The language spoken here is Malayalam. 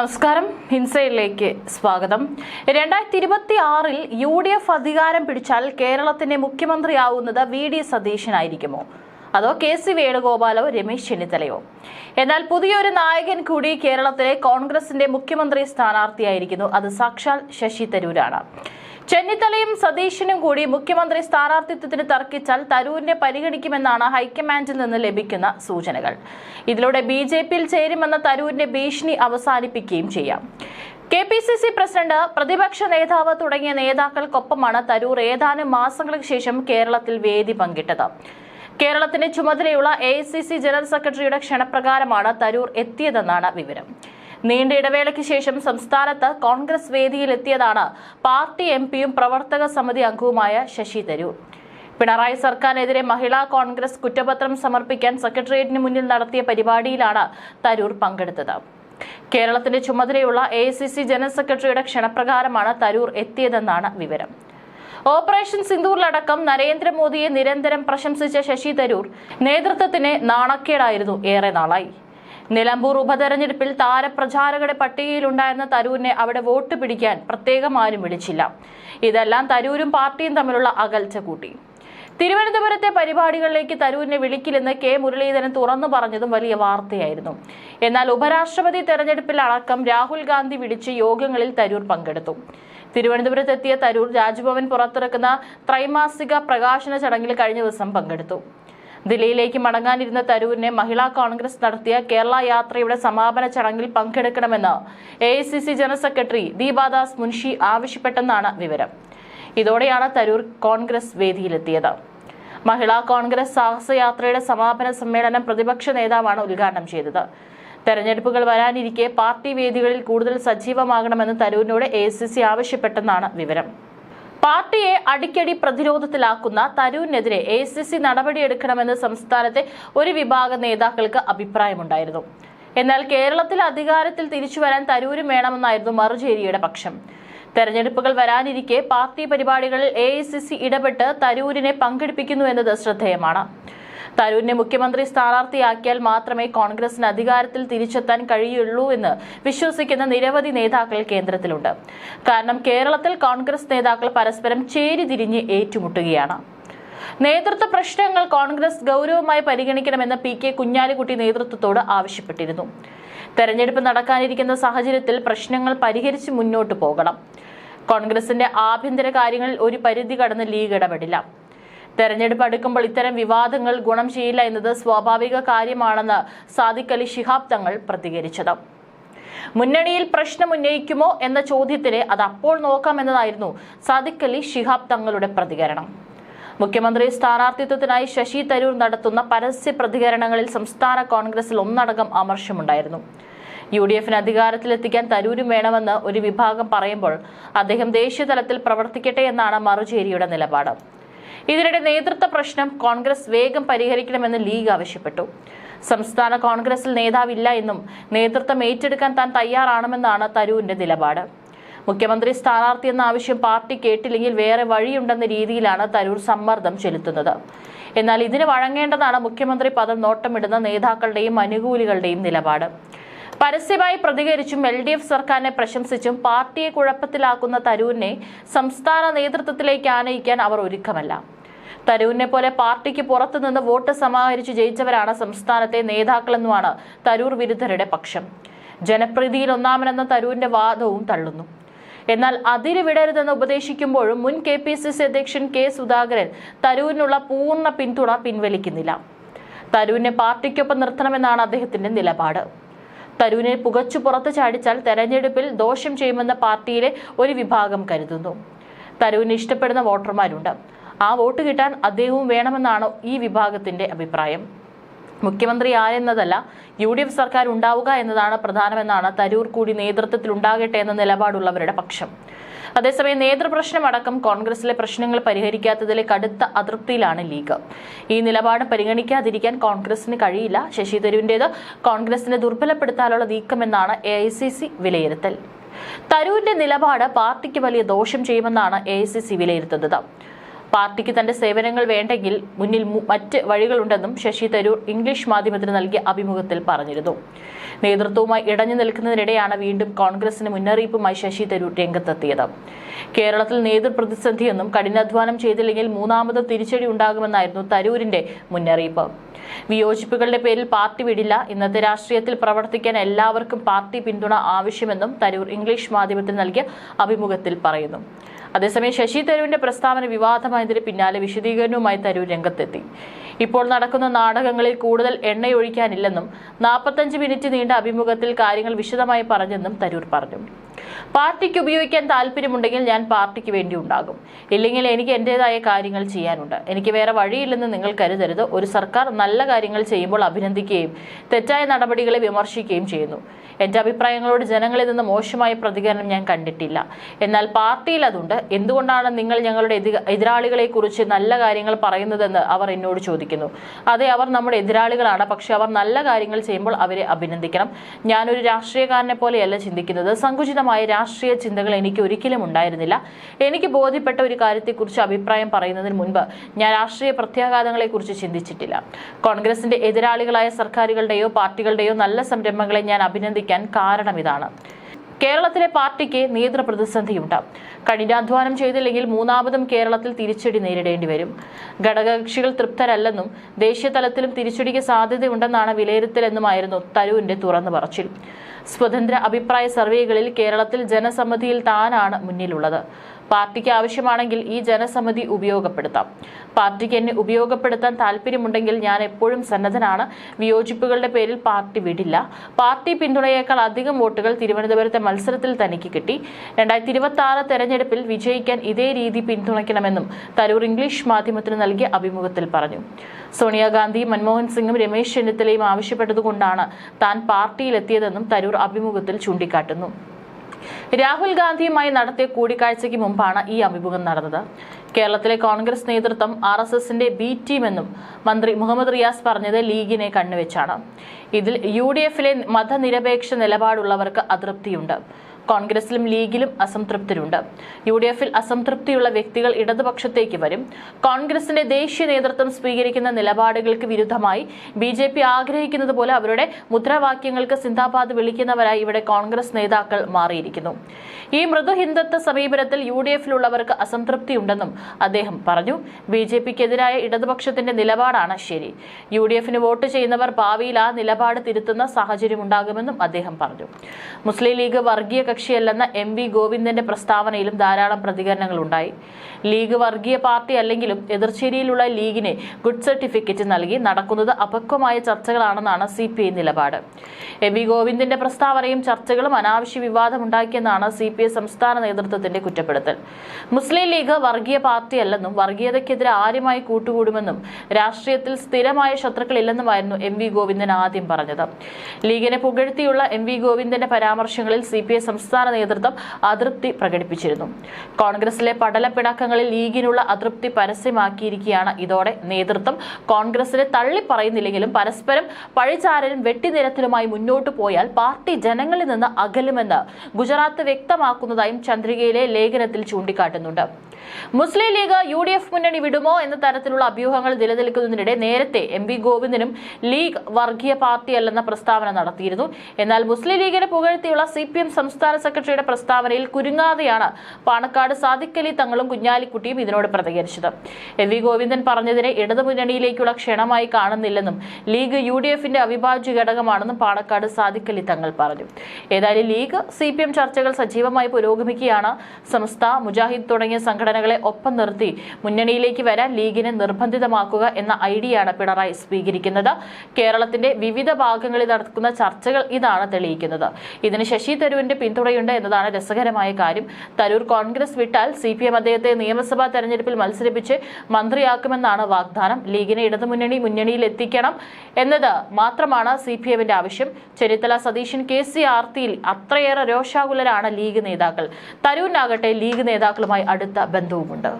നമസ്കാരം. ഹിൻസയിലേക്ക് സ്വാഗതം. രണ്ടായിരത്തി ഇരുപത്തി ആറിൽ യു ഡി എഫ് അധികാരം പിടിച്ചാൽ കേരളത്തിന്റെ മുഖ്യമന്ത്രിയാവുന്നത് വി ഡി സതീശനായിരിക്കുമോ? അതോ കെ സി വേണുഗോപാലോ രമേശ് ചെന്നിത്തലയോ? എന്നാൽ പുതിയൊരു നായകൻ കൂടി കേരളത്തിലെ കോൺഗ്രസിന്റെ മുഖ്യമന്ത്രി സ്ഥാനാർത്ഥിയായിരിക്കുന്നു. അത് സാക്ഷാൽ ശശി തരൂരാണ്. ചെന്നിത്തലയും സതീശനും കൂടി മുഖ്യമന്ത്രി സ്ഥാനാർത്ഥിത്വത്തിന് തർക്കിച്ചാൽ തരൂരിനെ പരിഗണിക്കുമെന്നാണ് ഹൈക്കമാൻഡിൽ നിന്ന് ലഭിക്കുന്ന സൂചനകൾ. ഇതിലൂടെ ബി ജെ പിയിൽ ചേരുമെന്ന തരൂരിന്റെ ഭീഷണി അവസാനിപ്പിക്കുകയും ചെയ്യാം. K P C C president പ്രതിപക്ഷ നേതാവ് തുടങ്ങിയ നേതാക്കൾക്കൊപ്പമാണ് തരൂർ ഏതാനും മാസങ്ങൾക്ക് ശേഷം കേരളത്തിൽ വേദി പങ്കിട്ടത്. കേരളത്തിന്റെ ചുമതലയുള്ള എ ജനറൽ സെക്രട്ടറിയുടെ ക്ഷണപ്രകാരമാണ് തരൂർ എത്തിയതെന്നാണ് വിവരം. നീണ്ട ഇടവേളയ്ക്ക് ശേഷം സംസ്ഥാനത്ത് കോൺഗ്രസ് വേദിയിലെത്തിയതാണ് പാർട്ടി എം പിയും പ്രവർത്തക സമിതി അംഗവുമായ ശശി തരൂർ. പിണറായി സർക്കാരിനെതിരെ മഹിളാ കോൺഗ്രസ് കുറ്റപത്രം സമർപ്പിക്കാൻ സെക്രട്ടേറിയറ്റിന് മുന്നിൽ നടത്തിയ പരിപാടിയിലാണ് തരൂർ പങ്കെടുത്തത്. കേരളത്തിന്റെ ചുമതലയുള്ള എ ജനറൽ സെക്രട്ടറിയുടെ ക്ഷണപ്രകാരമാണ് തരൂർ എത്തിയതെന്നാണ് വിവരം. ഓപ്പറേഷൻ സിന്ദൂറിലടക്കം നരേന്ദ്രമോദിയെ നിരന്തരം പ്രശംസിച്ച ശശി തരൂർ നേതൃത്വത്തിന് നാണക്കേടായിരുന്നു ഏറെ നാളായി. നിലമ്പൂർ ഉപതെരഞ്ഞെടുപ്പിൽ താരപ്രചാരകരുടെ പട്ടികയിലുണ്ടായിരുന്ന തരൂരിനെ അവിടെ വോട്ട് പിടിക്കാൻ പ്രത്യേകം ആരും വിളിച്ചില്ല. ഇതെല്ലാം തരൂരും പാർട്ടിയും തമ്മിലുള്ള അകൽച്ച കൂട്ടി. തിരുവനന്തപുരത്തെ പരിപാടികളിലേക്ക് തരൂരിനെ വിളിക്കില്ലെന്ന് കെ. മുരളീധരൻ തുറന്നു പറഞ്ഞതും വലിയ വാർത്തയായിരുന്നു. എന്നാൽ ഉപരാഷ്ട്രപതി തെരഞ്ഞെടുപ്പിൽ അടക്കം രാഹുൽ ഗാന്ധി വിളിച്ച് യോഗങ്ങളിൽ തരൂർ പങ്കെടുത്തു. തിരുവനന്തപുരത്തെത്തിയ തരൂർ രാജ്ഭവൻ പുറത്തിറക്കുന്ന ത്രൈമാസിക പ്രകാശന ചടങ്ങിൽ കഴിഞ്ഞ ദിവസം പങ്കെടുത്തു. ദില്ലിയിലേക്ക് മടങ്ങാനിരുന്ന തരൂരിനെ മഹിളാ കോൺഗ്രസ് നടത്തിയ കേരള യാത്രയുടെ സമാപന ചടങ്ങിൽ പങ്കെടുക്കണമെന്ന് A general secretary Deepa Das Munshi ആവശ്യപ്പെട്ടെന്നാണ് വിവരം. ഇതോടെയാണ് തരൂർ കോൺഗ്രസ് വേദിയിലെത്തിയത്. മഹിളാ കോൺഗ്രസ് സാഹസയാത്രയുടെ സമാപന സമ്മേളനം പ്രതിപക്ഷ നേതാവാണ് ഉദ്ഘാടനം ചെയ്തത്. തെരഞ്ഞെടുപ്പുകൾ വരാനിരിക്കെ പാർട്ടി വേദികളിൽ കൂടുതൽ സജീവമാകണമെന്ന് തരൂരിനോട് എ ആവശ്യപ്പെട്ടെന്നാണ് വിവരം. പാർട്ടിയെ അടിക്കടി പ്രതിരോധത്തിലാക്കുന്ന തരൂരിനെതിരെ എ സി സി നടപടിയെടുക്കണമെന്ന് സംസ്ഥാനത്തെ ഒരു വിഭാഗം നേതാക്കൾക്ക് അഭിപ്രായമുണ്ടായിരുന്നു. എന്നാൽ കേരളത്തിൽ അധികാരത്തിൽ തിരിച്ചുവരാൻ തരൂരും വേണമെന്നായിരുന്നു മറുചേരിയുടെ പക്ഷം. തെരഞ്ഞെടുപ്പുകൾ വരാനിരിക്കെ പാർട്ടി പരിപാടികളിൽ എ ഇടപെട്ട് തരൂരിനെ പങ്കെടുപ്പിക്കുന്നു എന്നത് ശ്രദ്ധേയമാണ്. തരൂരിനെ മുഖ്യമന്ത്രി സ്ഥാനാർത്ഥിയാക്കിയാൽ മാത്രമേ കോൺഗ്രസിന് അധികാരത്തിൽ തിരിച്ചെത്താൻ കഴിയുള്ളൂ എന്ന് വിശ്വസിക്കുന്ന നിരവധി നേതാക്കൾ കേന്ദ്രത്തിലുണ്ട്. കാരണം കേരളത്തിൽ കോൺഗ്രസ് നേതാക്കൾ പരസ്പരം ചേരിതിരിഞ്ഞ് ഏറ്റുമുട്ടുകയാണ്. നേതൃത്വ പ്രശ്നങ്ങൾ കോൺഗ്രസ് ഗൗരവമായി പരിഗണിക്കണമെന്ന് പി കെ കുഞ്ഞാലിക്കുട്ടി നേതൃത്വത്തോട് ആവശ്യപ്പെട്ടിരുന്നു. തെരഞ്ഞെടുപ്പ് നടക്കാനിരിക്കുന്ന സാഹചര്യത്തിൽ പ്രശ്നങ്ങൾ പരിഹരിച്ച് മുന്നോട്ട് പോകണം. കോൺഗ്രസിന്റെ ആഭ്യന്തര കാര്യങ്ങളിൽ ഒരു പരിധി കടന്ന് ലീഗ് ഇടപെടില്ല. തെരഞ്ഞെടുപ്പ് അടുക്കുമ്പോൾ ഇത്തരം വിവാദങ്ങൾ ഗുണം ചെയ്യില്ല എന്നത് സ്വാഭാവിക കാര്യമാണെന്ന് സാദിഖ് അലി ശിഹാബ് തങ്ങൾ പ്രതികരിച്ചത്. മുന്നണിയിൽ പ്രശ്നം ഉന്നയിക്കുമോ എന്ന ചോദ്യത്തിന് അത് അപ്പോൾ നോക്കാമെന്നതായിരുന്നു സാദിഖ് അലി ശിഹാബ് തങ്ങളുടെ പ്രതികരണം. മുഖ്യമന്ത്രി സ്ഥാനാർത്ഥിത്വത്തിനായി ശശി തരൂർ നടത്തുന്ന പരസ്യ പ്രതികരണങ്ങളിൽ സംസ്ഥാന കോൺഗ്രസിൽ ഒന്നടങ്കം അമർഷമുണ്ടായിരുന്നു. യു ഡി എഫിന് അധികാരത്തിലെത്തിക്കാൻ തരൂരും വേണമെന്ന് ഒരു വിഭാഗം പറയുമ്പോൾ അദ്ദേഹം ദേശീയ തലത്തിൽ പ്രവർത്തിക്കട്ടെ എന്നാണ് മറുചേരിയുടെ നിലപാട്. ഇതിനിടെ നേതൃത്വ പ്രശ്നം കോൺഗ്രസ് വേഗം പരിഹരിക്കണമെന്ന് ലീഗ് ആവശ്യപ്പെട്ടു. സംസ്ഥാന കോൺഗ്രസിൽ നേതാവില്ല എന്നും നേതൃത്വം ഏറ്റെടുക്കാൻ താൻ തയ്യാറാണെന്നാണ് തരൂരിന്റെ നിലപാട്. മുഖ്യമന്ത്രി സ്ഥാനാർത്ഥി എന്ന ആവശ്യം പാർട്ടി കേട്ടില്ലെങ്കിൽ വേറെ വഴിയുണ്ടെന്ന രീതിയിലാണ് തരൂർ സമ്മർദ്ദം ചെലുത്തുന്നത്. എന്നാൽ ഇതിന് വഴങ്ങേണ്ടതാണ് മുഖ്യമന്ത്രി പദം നോട്ടമിടുന്ന നേതാക്കളുടെയും അനുകൂലികളുടെയും നിലപാട്. പരസ്യമായി പ്രതികരിച്ചും എൽ ഡി എഫ് സർക്കാരിനെ പ്രശംസിച്ചും പാർട്ടിയെ കുഴപ്പത്തിലാക്കുന്ന തരൂരിനെ സംസ്ഥാന നേതൃത്വത്തിലേക്ക് ആനയിക്കാൻ അവർ ഒരുക്കമല്ല. തരൂരിനെ പോലെ പാർട്ടിക്ക് പുറത്തുനിന്ന് വോട്ട് സമാഹരിച്ച് ജയിച്ചവരാണ് സംസ്ഥാനത്തെ നേതാക്കളെന്നുമാണ് തരൂർ വിരുദ്ധരുടെ പക്ഷം. ജനപ്രീതിയിൽ ഒന്നാമനെന്ന തരൂരിന്റെ വാദവും തള്ളുന്നു. എന്നാൽ അതിര് വിടരുതെന്ന് ഉപദേശിക്കുമ്പോഴും മുൻ കെ പി സി സി അധ്യക്ഷൻ കെ സുധാകരൻ തരൂരിനുള്ള പൂർണ പിന്തുണ പിൻവലിക്കുന്നില്ല. തരൂരിനെ പാർട്ടിക്കൊപ്പം നിർത്തണമെന്നാണ് അദ്ദേഹത്തിന്റെ നിലപാട്. തരൂരിനെ പുകച്ചു പുറത്തു ചാടിച്ചാൽ തെരഞ്ഞെടുപ്പിൽ ദോഷം ചെയ്യുമെന്ന പാർട്ടിയിലെ ഒരു വിഭാഗം കരുതുന്നു. തരൂരിനെ ഇഷ്ടപ്പെടുന്ന വോട്ടർമാരുണ്ട്. ആ വോട്ട് കിട്ടാൻ അദ്ദേഹവും വേണമെന്നാണ് ഈ വിഭാഗത്തിന്റെ അഭിപ്രായം. മുഖ്യമന്ത്രി ആരെന്നതല്ല യു ഡി എഫ് സർക്കാർ ഉണ്ടാവുക എന്നതാണ് പ്രധാനമെന്നാണ് തരൂർ കൂടി നേതൃത്വത്തിൽ ഉണ്ടാകട്ടെ എന്ന നിലപാടുള്ളവരുടെ പക്ഷം. അതേസമയം നേതൃപ്രശ്നമടക്കം കോൺഗ്രസിലെ പ്രശ്നങ്ങൾ പരിഹരിക്കാത്തതിലെ കടുത്ത അതൃപ്തിയിലാണ് ലീഗ്. ഈ നിലപാട് പരിഗണിക്കാതിരിക്കാൻ കോൺഗ്രസിന് കഴിയില്ല. ശശി തരൂരിന്റേത് കോൺഗ്രസിനെ ദുർബലപ്പെടുത്താനുള്ള നീക്കമെന്നാണ് എ വിലയിരുത്തൽ. തരൂരിന്റെ നിലപാട് പാർട്ടിക്ക് വലിയ ദോഷം ചെയ്യുമെന്നാണ് എ വിലയിരുത്തുന്നത്. പാർട്ടിക്ക് തന്റെ സേവനങ്ങൾ വേണ്ടെങ്കിൽ മുന്നിൽ മറ്റ് വഴികളുണ്ടെന്നും ശശി തരൂർ ഇംഗ്ലീഷ് മാധ്യമത്തിന് നൽകിയ അഭിമുഖത്തിൽ പറഞ്ഞിരുന്നു. നേതൃത്വവുമായി ഇടഞ്ഞു നിൽക്കുന്നതിനിടെയാണ് വീണ്ടും കോൺഗ്രസിന് മുന്നറിയിപ്പുമായി ശശി തരൂർ രംഗത്തെത്തിയത്. കേരളത്തിൽ നേതൃപ്രതിസന്ധിയെന്നും കഠിനാധ്വാനം ചെയ്തില്ലെങ്കിൽ മൂന്നാമത് തിരിച്ചടി ഉണ്ടാകുമെന്നായിരുന്നു തരൂരിന്റെ മുന്നറിയിപ്പ്. വിയോജിപ്പുകളുടെ പേരിൽ പാർട്ടി വിടില്ല. ഇന്നത്തെ രാഷ്ട്രീയത്തിൽ പ്രവർത്തിക്കാൻ എല്ലാവർക്കും പാർട്ടി പിന്തുണ ആവശ്യമെന്നും തരൂർ ഇംഗ്ലീഷ് മാധ്യമത്തിൽ നൽകിയ അഭിമുഖത്തിൽ പറയുന്നു. അതേസമയം ശശി തരൂരിന്റെ പ്രസ്താവന വിവാദമായതിന് പിന്നാലെ വിശദീകരണവുമായി തരൂർ രംഗത്തെത്തി. ഇപ്പോൾ നടക്കുന്ന നാടകങ്ങളിൽ കൂടുതൽ എണ്ണയൊഴിക്കാനില്ലെന്നും നാൽപ്പത്തഞ്ച് മിനിറ്റ് നീണ്ട അഭിമുഖത്തിൽ കാര്യങ്ങൾ വിശദമായി പറഞ്ഞെന്നും തരൂർ പറഞ്ഞു. പാർട്ടിക്ക് ഉപയോഗിക്കാൻ താല്പര്യമുണ്ടെങ്കിൽ ഞാൻ പാർട്ടിക്ക് വേണ്ടി ഉണ്ടാകും. ഇല്ലെങ്കിൽ എനിക്ക് എന്റെതായ കാര്യങ്ങൾ ചെയ്യാനുണ്ട്. എനിക്ക് വേറെ വഴിയില്ലെന്ന് നിങ്ങൾ കരുതരുത്. ഒരു സർക്കാർ നല്ല കാര്യങ്ങൾ ചെയ്യുമ്പോൾ അഭിനന്ദിക്കുകയും തെറ്റായ നടപടികളെ വിമർശിക്കുകയും ചെയ്യുന്നു. എന്റെ അഭിപ്രായങ്ങളോട് ജനങ്ങളിൽ നിന്ന് മോശമായ പ്രതികരണം ഞാൻ കണ്ടിട്ടില്ല. എന്നാൽ പാർട്ടിയിൽ അതുണ്ട്. എന്തുകൊണ്ടാണ് നിങ്ങൾ ഞങ്ങളുടെ എതിരാളികളെക്കുറിച്ച് എതിരാളികളെ കുറിച്ച് നല്ല കാര്യങ്ങൾ പറയുന്നതെന്ന് അവർ എന്നോട് ചോദിക്കുന്നു. അതെ അവർ നമ്മുടെ എതിരാളികളാണ്. പക്ഷെ അവർ നല്ല കാര്യങ്ങൾ ചെയ്യുമ്പോൾ അവരെ അഭിനന്ദിക്കണം. ഞാനൊരു രാഷ്ട്രീയക്കാരനെ പോലെയല്ല ചിന്തിക്കുന്നത്. സങ്കുചിതമായ രാഷ്ട്രീയ ചിന്തകൾ എനിക്ക് ഒരിക്കലും ഉണ്ടായിരുന്നില്ല. എനിക്ക് ബോധ്യപ്പെട്ട ഒരു കാര്യത്തെക്കുറിച്ച് അഭിപ്രായം പറയുന്നതിന് മുൻപ് ഞാൻ രാഷ്ട്രീയ പ്രത്യാഘാതങ്ങളെക്കുറിച്ച് ചിന്തിച്ചിട്ടില്ല. കോൺഗ്രസിന്റെ എതിരാളികളായ സർക്കാരുകളുടെയോ പാർട്ടികളുടെയോ നല്ല സംരംഭങ്ങളെ ഞാൻ അഭിനന്ദിക്കാൻ കാരണം ഇതാണ്. കേരളത്തിലെ പാർട്ടിക്ക് നേതൃ പ്രതിസന്ധിയുണ്ട്. കഠിനാധ്വാനം ചെയ്തില്ലെങ്കിൽ മൂന്നാമതും കേരളത്തിൽ തിരിച്ചടി നേരിടേണ്ടി വരും. ഘടകകക്ഷികൾ തൃപ്തരല്ലെന്നും ദേശീയ തലത്തിലും തിരിച്ചടിക്ക് സാധ്യതയുണ്ടെന്നാണ് വിലയിരുത്തലെന്നുമായിരുന്നു തരൂരിന്റെ തുറന്നു പറച്ചിൽ. സ്വതന്ത്ര അഭിപ്രായ സർവേകളിൽ കേരളത്തിൽ ജനസമ്മതിയിൽ താനാണ് മുന്നിലുള്ളത്. പാർട്ടിക്ക് ആവശ്യമാണെങ്കിൽ ഈ ജനസമിതി ഉപയോഗപ്പെടുത്താം. പാർട്ടിക്ക് എന്നെ ഉപയോഗപ്പെടുത്താൻ താല്പര്യമുണ്ടെങ്കിൽ ഞാൻ എപ്പോഴും സന്നദ്ധനാണ്. വിയോജിപ്പുകളുടെ പേരിൽ പാർട്ടി വിടില്ല. പാർട്ടി പിന്തുണയേക്കാൾ അധികം വോട്ടുകൾ തിരുവനന്തപുരത്തെ മത്സരത്തിൽ തനിക്ക് കിട്ടി. രണ്ടായിരത്തി ഇരുപത്തി ആറ് തെരഞ്ഞെടുപ്പിൽ വിജയിക്കാൻ ഇതേ രീതി പിന്തുണയ്ക്കണമെന്നും തരൂർ ഇംഗ്ലീഷ് മാധ്യമത്തിന് നൽകിയ അഭിമുഖത്തിൽ പറഞ്ഞു. സോണിയാഗാന്ധി മൻമോഹൻ സിംഗും രമേശ് ചെന്നിത്തലയും ആവശ്യപ്പെട്ടതുകൊണ്ടാണ് താൻ പാർട്ടിയിലെത്തിയതെന്നും തരൂർ അഭിമുഖത്തിൽ ചൂണ്ടിക്കാട്ടുന്നു. രാഹുൽ ഗാന്ധിയുമായി നടത്തിയ കൂടിക്കാഴ്ചയ്ക്ക് മുമ്പാണ് ഈ അഭിമുഖം നടന്നത്. കേരളത്തിലെ കോൺഗ്രസ് നേതൃത്വം ആർ എസ് എസിന്റെ ബി ടീമെന്നും മന്ത്രി മുഹമ്മദ് റിയാസ് പറഞ്ഞത് ലീഗിനെ കണ്ണുവെച്ചാണ്. ഇതിൽ യു ഡി എഫിലെ മതനിരപേക്ഷ നിലപാടുള്ളവർക്ക് അതൃപ്തിയുണ്ട്. കോൺഗ്രസിലും ലീഗിലും അസംതൃപ്തരുണ്ട് യു ഡി എഫിൽ അസംതൃപ്തിയുള്ള വ്യക്തികൾ ഇടതുപക്ഷത്തേക്ക് വരും. കോൺഗ്രസിന്റെ ദേശീയ നേതൃത്വം സ്വീകരിക്കുന്ന നിലപാടുകൾക്ക് വിരുദ്ധമായി ബി ജെ പി ആഗ്രഹിക്കുന്നത് പോലെ അവരുടെ മുദ്രാവാക്യങ്ങൾക്ക് സിന്ദാബാദ് വിളിക്കുന്നവരായി ഇവിടെ കോൺഗ്രസ് നേതാക്കൾ മാറിയിരിക്കുന്നു. ഈ മൃദു ഹിന്ദുത്വ സമീപനത്തിൽ യു ഡി എഫിലുള്ളവർക്ക് അസംതൃപ്തിയുണ്ടെന്നും അദ്ദേഹം പറഞ്ഞു. ബി ജെ പിക്കെതിരായ ഇടതുപക്ഷത്തിന്റെ നിലപാടാണ് ശരി. യു ഡി എഫിന് വോട്ട് ചെയ്യുന്നവർ ഭാവിയിൽ ആ നിലപാട് തിരുത്തുന്ന സാഹചര്യമുണ്ടാകുമെന്നും അദ്ദേഹം പറഞ്ഞു. മുസ്ലിം ലീഗ് വർഗീയ കക്ഷിയല്ലെന്ന എം വി ഗോവിന്ദന്റെ പ്രസ്താവനയിലും ധാരാളം പ്രതികരണങ്ങൾ ഉണ്ടായി ലീഗ് വർഗീയ പാർട്ടി അല്ലെങ്കിലും എതിർചേരിയിലുള്ള ലീഗിന് ഗുഡ് സർട്ടിഫിക്കറ്റ് നൽകി നടക്കുന്നത് അപക്വമായ ചർച്ചകളാണെന്നാണ് സി പി ഐ നിലപാട്. എം വി ഗോവിന്ദന്റെ പ്രസ്താവനയും ചർച്ചകളും അനാവശ്യ വിവാദമുണ്ടാക്കിയെന്നാണ് സി പി ഐ സംസ്ഥാന നേതൃത്വത്തിന്റെ കുറ്റപ്പെടുത്തൽ. മുസ്ലിം ലീഗ് വർഗീയ പാർട്ടിയല്ലെന്നും വർഗീയതയ്ക്കെതിരെ ആരുമായി കൂട്ടുകൂടുമെന്നും രാഷ്ട്രീയത്തിൽ സ്ഥിരമായ ശത്രുക്കളില്ലെന്നുമായിരുന്നു എം വി ഗോവിന്ദൻ ആദ്യം പറഞ്ഞത്. ലീഗിനെ പുകഴ്ത്തിയുള്ള എം വി ഗോവിന്ദന്റെ പരാമർശങ്ങളിൽ സി പി ഐ സംസ്ഥാന നേതൃത്വം അതൃപ്തി പ്രകടിപ്പിച്ചിരുന്നു. കോൺഗ്രസിലെ പടലപ്പിണക്കങ്ങളിൽ ലീഗിനുള്ള അതൃപ്തി പരസ്യമാക്കിയിരിക്കുകയാണ് ഇതോടെ നേതൃത്വം. കോൺഗ്രസിനെ തള്ളിപ്പറയുന്നില്ലെങ്കിലും പരസ്പരം പഴിചാരലും വെട്ടിനിരത്തിലുമായി മുന്നോട്ടു പോയാൽ പാർട്ടി ജനങ്ങളിൽ നിന്ന് അകലുമെന്ന് ഗുജറാത്ത് വ്യക്തമാക്കുന്നതായും ചന്ദ്രികയിലെ ലേഖനത്തിൽ ചൂണ്ടിക്കാട്ടുന്നുണ്ട്. Muslim League U D F മുന്നണി വിടുമോ എന്ന തരത്തിലുള്ള അഭ്യൂഹങ്ങൾ നിലനിൽക്കുന്നതിനിടെ നേരത്തെ എം വി ഗോവിന്ദനും ലീഗ് വർഗീയ പാർട്ടിയല്ലെന്ന പ്രസ്താവന നടത്തിയിരുന്നു. എന്നാൽ മുസ്ലിം ലീഗിനെ പുകഴ്ത്തിയുള്ള സി പി എം സംസ്ഥാന സെക്രട്ടറിയുടെ പ്രസ്താവനയിൽ കുരുങ്ങാതെയാണ് പാണക്കാട് സാദിഖലി തങ്ങളും കുഞ്ഞാലിക്കുട്ടിയും ഇതിനോട് പ്രതികരിച്ചത്. എം വി ഗോവിന്ദൻ പറഞ്ഞതിനെ ഇടതുമുന്നണിയിലേക്കുള്ള ക്ഷണമായി കാണുന്നില്ലെന്നും ലീഗ് യു ഡി എഫിന്റെ അവിഭാജ്യ ഘടകമാണെന്നും പാണക്കാട് സാദിഖലി തങ്ങൾ പറഞ്ഞു. ഏതായാലും ലീഗ് സി പി എം ചർച്ചകൾ സജീവമായി പുരോഗമിക്കുകയാണ്. സംസ്ഥ മുജാഹിദ് തുടങ്ങിയ സംഘടനകളെ ഒപ്പം നിർത്തി മുന്നണിയിലേക്ക് വരാൻ ലീഗിനെ നിർബന്ധിതമാക്കുക എന്ന ഐഡിയയാണ് പിണറായി സ്വീകരിക്കുന്നത്. കേരളത്തിന്റെ വിവിധ ഭാഗങ്ങളിൽ നടക്കുന്ന ചർച്ചകൾ ഇതാണ് തെളിയിക്കുന്നത്. ഇതിന് ശശി തരൂരിന്റെ പിന്തുണയുണ്ട് എന്നതാണ് രസകരമായ കാര്യം. തരൂർ കോൺഗ്രസ് വിട്ടാൽ സി പി എം അദ്ദേഹത്തെ നിയമസഭാ തെരഞ്ഞെടുപ്പിൽ മത്സരിപ്പിച്ച് മന്ത്രിയാക്കുമെന്നാണ് വാഗ്ദാനം. ലീഗിനെ ഇടതുമുന്നണി മുന്നണിയിൽ എത്തിക്കണം എന്നത് മാത്രമാണ് സി പി എമ്മിന്റെ ആവശ്യം. ചെന്നിത്തല സതീശൻ കെ സി ആർത്തിയിൽ അത്രയേറെ രോഷാകുലരാണ് ലീഗ് നേതാക്കൾ. തരൂരിനാകട്ടെ ലീഗ് നേതാക്കളുമായി അടുത്ത ബന്ധവുമുണ്ട്